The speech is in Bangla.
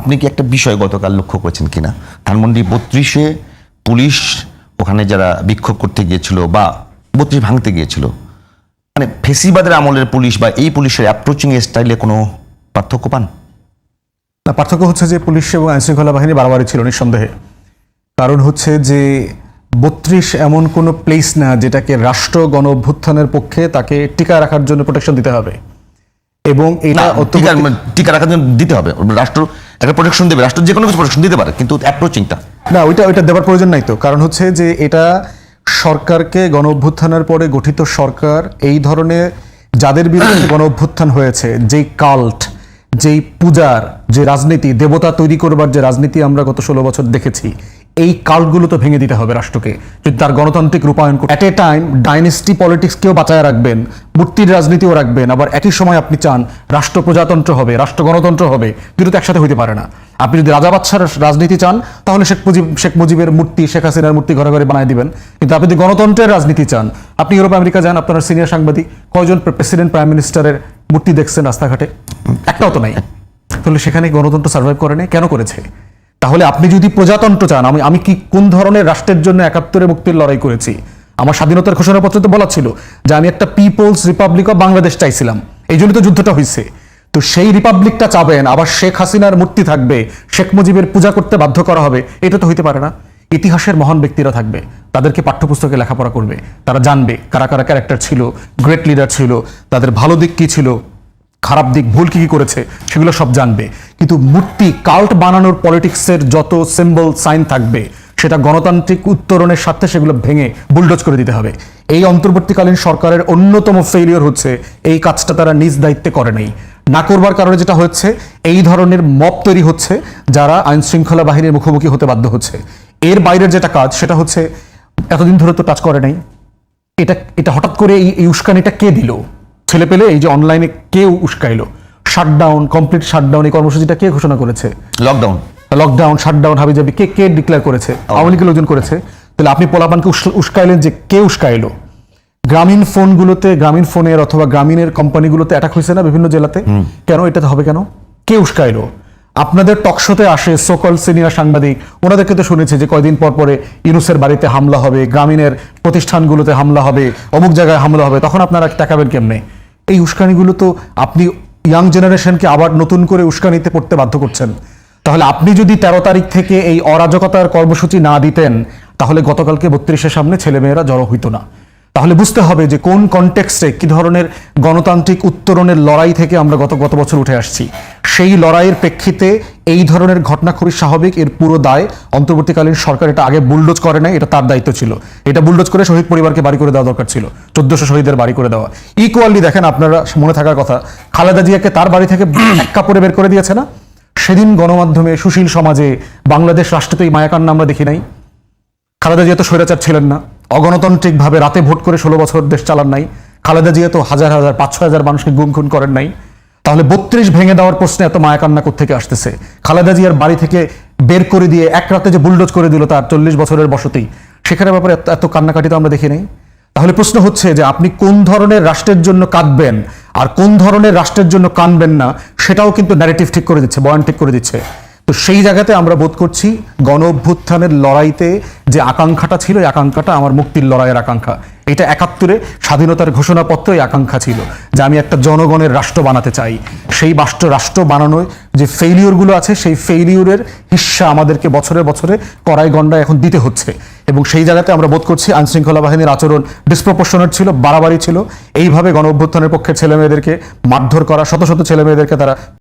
আপনি কি একটা বিষয় গতকাল লক্ষ্য করেছেন কিনা? ধানমন্ডি বত্রিশে পুলিশ ওখানে যারা বিক্ষোভ করতে গিয়েছিল বা বত্রিশ ভাঙতে গিয়েছিল মানে ফেসিবাদের আমলের পুলিশ বা এই পুলিশের অ্যাপ্রোচিং স্টাইলে কোনো পার্থক্য পান? না, পার্থক্য হচ্ছে যে পুলিশ এবং আইনশৃঙ্খলা বাহিনী বাড়াবাড়ি ছিল নিঃসন্দেহে। কারণ হচ্ছে যে বত্রিশ এমন কোনো প্লেস না যেটাকে রাষ্ট্র গণ অভ্যুত্থানের পক্ষে তাকে টিকা রাখার জন্য প্রোটেকশন দিতে হবে। এবং এটা টিকা অত্যন্ত টিকা রাখার জন্য দিতে হবে। রাষ্ট্র একটা প্রোটেকশন দেবে রাষ্ট্র যে কোনো কিছু প্রোটেকশন দিতে পারে কিন্তু অ্যাপ্রোচিংটা না ওইটা ওইটা দেওয়ার প্রয়োজন নাই তো। কারণ হচ্ছে যে এটা সরকারকে গণ অভ্যুত্থানের পরে গঠিত সরকার এই ধরনের যাদের বিরুদ্ধে গণ অভ্যুত্থান হয়েছে যে কাল্ট যেই পূজার যে রাজনীতি, দেবতা তৈরি করবার যে রাজনীতি আমরা গত ষোলো বছর দেখেছি, এই কাল্টগুলো তো ভেঙে দিতে হবে রাষ্ট্রকে। যদি তার গণতান্ত্রিক রূপায়ণ করে অ্যাট এ টাইম ডাইনেস্টি পলিটিক্সকেও বাঁচায় রাখবেন, মূর্তির রাজনীতিও রাখবেন, আবার একই সময় আপনি চান রাষ্ট্র প্রজাতন্ত্র হবে, রাষ্ট্র গণতন্ত্র হবে দুটো তো একসাথে হইতে পারে না। আপনি যদি রাজা বাচ্চার রাজনীতি চান, তাহলে শেখ মুজিব, শেখ মুজিবের মূর্তি, শেখ হাসিনার মূর্তি ঘরে ঘরে বানিয়ে দিবেন। কিন্তু আপনি যদি গণতন্ত্রের রাজনীতি চান, আপনি ইউরোপ আমেরিকা যান, আপনার সিনিয়র সাংবাদিক, কয়জন প্রেসিডেন্ট প্রাইম মিনিস্টারের মূর্তি দেখছেন রাস্তাঘাটে? একটাও তো নাই। তাহলে সেখানে গণতন্ত্র সার্ভাইভ করে কেন করেছে? তাহলে আপনি যদি প্রজাতন্ত্র চান, আমি আমি কি কোন ধরনের রাষ্ট্রের জন্য একাত্তরে মুক্তির লড়াই করেছি? আমার স্বাধীনতার ঘোষণাপত্র তো বলা ছিল যে আমি একটা পিপলস রিপাবলিক অফ বাংলাদেশ চাইছিলাম। এই জন্য তো যুদ্ধটা হয়েছে তো সেই রিপাবলিকটা চাবেন, আবার শেখ হাসিনার মূর্তি থাকবে, শেখ মুজিবের পূজা করতে বাধ্য করা হবে, এটা তো হইতে পারে না। ইতিহাসের মহান ব্যক্তিরা থাকবে। তাদেরকে পাঠ্যপুস্তকে লেখাপড়া করবে। তারা জানবে কারা কারা ক্যারেক্টার ছিল গ্রেট লিডার ছিল, তাদের ভালো দিক কি ছিল, খারাপ দিক, ভুল কি কি করেছে, সেগুলো সব জানবে। কিন্তু মূর্তি কাল্ট বানানোর পলিটিক্সের যত সিম্বল সাইন থাকবে, সেটা গণতান্ত্রিক উত্তরণের স্বার্থে সেগুলো ভেঙে বুলডোজ করে দিতে হবে। এই অন্তর্বর্তীকালীন সরকারের অন্যতম ফেলিওর হচ্ছে এই কাজটা তারা নিজ দায়িত্বে করে নেই। না করবার কারণে যেটা হচ্ছে, এই ধরনের মপ তৈরি হচ্ছে, যারা আইন শৃঙ্খলা বাহিনীর মুখোমুখি হতে বাধ্য হচ্ছে। এর বাইরের যেটা কাজ সেটা হচ্ছে এতদিন ধরে তো টাচ করে নাই। এটা এটা হঠাৎ করে এই উস্কানিটা কে দিল? ছেলে পেলে এই যে অনলাইনে কে উস্কাইলো। শাটডাউন কমপ্লিট শাটডাউন এই কর্মসূচিটা কে ঘোষণা করেছে? লকডাউন লকডাউন শাটডাউন হাবিজাবি কে কে ডিক্লেয়ার করেছে? আওয়ামী লীগের লোকজন করেছে। তাহলে আপনি পোলাপানকে উস্কাইলেন যে কে উস্কাইলো? গ্রামীণ ফোনগুলোতে গ্রামীণ ফোনের অথবা গ্রামীণের কোম্পানিগুলোতে অ্যাটাক হয়েছে না বিভিন্ন জেলাতে? কেন এটাতে হবে কেন? কে উস্কাইলো? আপনাদের টকশোতে আসে সকল সিনিয়র সাংবাদিক। ওনাদেরকে তো শুনেছে যে কয়দিন পর পরে ইনুসের বাড়িতে হামলা হবে, গ্রামীণের প্রতিষ্ঠানগুলোতে হামলা হবে, অমুক জায়গায় হামলা হবে, তখন আপনারা টাকাবেন কেমনে? এই উস্কানিগুলো তো আপনি ইয়াং জেনারেশনকে আবার নতুন করে উস্কানিতে পড়তে বাধ্য করছেন। তাহলে আপনি যদি তেরো তারিখ থেকে এই অরাজকতার কর্মসূচি না দিতেন, তাহলে গতকালকে বত্রিশের সামনে ছেলেমেয়েরা জড়ো হইতো না। তাহলে বুঝতে হবে যে কোন কনটেক্সটে কি ধরনের গণতান্ত্রিক উত্তরণের লড়াই থেকে আমরা গত গত বছর উঠে আসছি। সেই লড়াইয়ের প্রেক্ষিতে এই ধরনের ঘটনা খুবই স্বাভাবিক, এর পুরো দায় অন্তর্বর্তীকালীন সরকার এটা আগে বুলডোজ করে নাই, এটা তার দায়িত্ব ছিল। এটা বুলডোজ করে শহীদ পরিবারকে বাড়ি করে দেওয়া দরকার ছিল, চোদ্দশো শহীদের বাড়ি করে দেওয়া। ইকুয়ালি দেখেন আপনারা মনে থাকার কথা, খালেদা জিয়াকে তার বাড়ি থেকে এক কাপড়ে বের করে দিয়েছে না? সেদিন গণমাধ্যমে সুশীল সমাজে বাংলাদেশ রাষ্ট্রতেই মায়াকান্না আমরা দেখি নাই। খালেদা জিয়া তো স্বৈরাচার ছিলেন না। অগণতান্ত্রিকভাবে রাতে ভোট করে ষোলো বছর দেশ চালান নাই। খালেদা জিয়া তো হাজার হাজার পাঁচ ছয় হাজার মানুষকে গুম খুন করেন নাই। তাহলে বত্রিশ ভেঙে দেওয়ার প্রশ্নে এত মায়াকান্না থেকে আসতেছে? খালেদা জিয়ার বাড়ি থেকে বের করে দিয়ে এক রাতে যে বুলডোজ করে দিল তার চল্লিশ বছরের বসতি সেখানে ব্যাপারে এত- কান্নাকাটি তো আমরা দেখি নাই? তাহলে প্রশ্ন হচ্ছে যে আপনি কোন ধরনের রাষ্ট্রের জন্য কাঁদবেন আর কোন ধরনের রাষ্ট্রের জন্য কানবেন না, সেটাও কিন্তু ন্যারেটিভ ঠিক করে দিচ্ছে, বয়ান ঠিক করে দিচ্ছে। তো সেই জায়গাতে আমরা বোধ করছি গণ অভ্যুত্থানের লড়াইতে যে আকাঙ্ক্ষাটা ছিল, এই আকাঙ্ক্ষাটা আমার মুক্তির লড়াইয়ের আকাঙ্ক্ষা। এটা একাত্তরে স্বাধীনতার ঘোষণাপত্র আকাঙ্ক্ষা ছিল যে আমি একটা জনগণের রাষ্ট্র বানাতে চাই। সেই রাষ্ট্র রাষ্ট্র বানানোয় যে ফেইলিওরগুলো আছে, সেই ফেইলিওরের হিস্সা আমাদেরকে বছরে বছরে কড়াই গন্ডায় এখন দিতে হচ্ছে। এবং সেই জায়গাতে আমরা বোধ করছি আইনশৃঙ্খলা বাহিনীর আচরণ ডিসপ্রপোর্শনেট ছিল, বাড়াবাড়ি ছিল। এইভাবে গণ অভ্যুত্থানের পক্ষে ছেলেমেয়েদেরকে মারধর করা, শত শত ছেলেমেয়েদেরকে তারা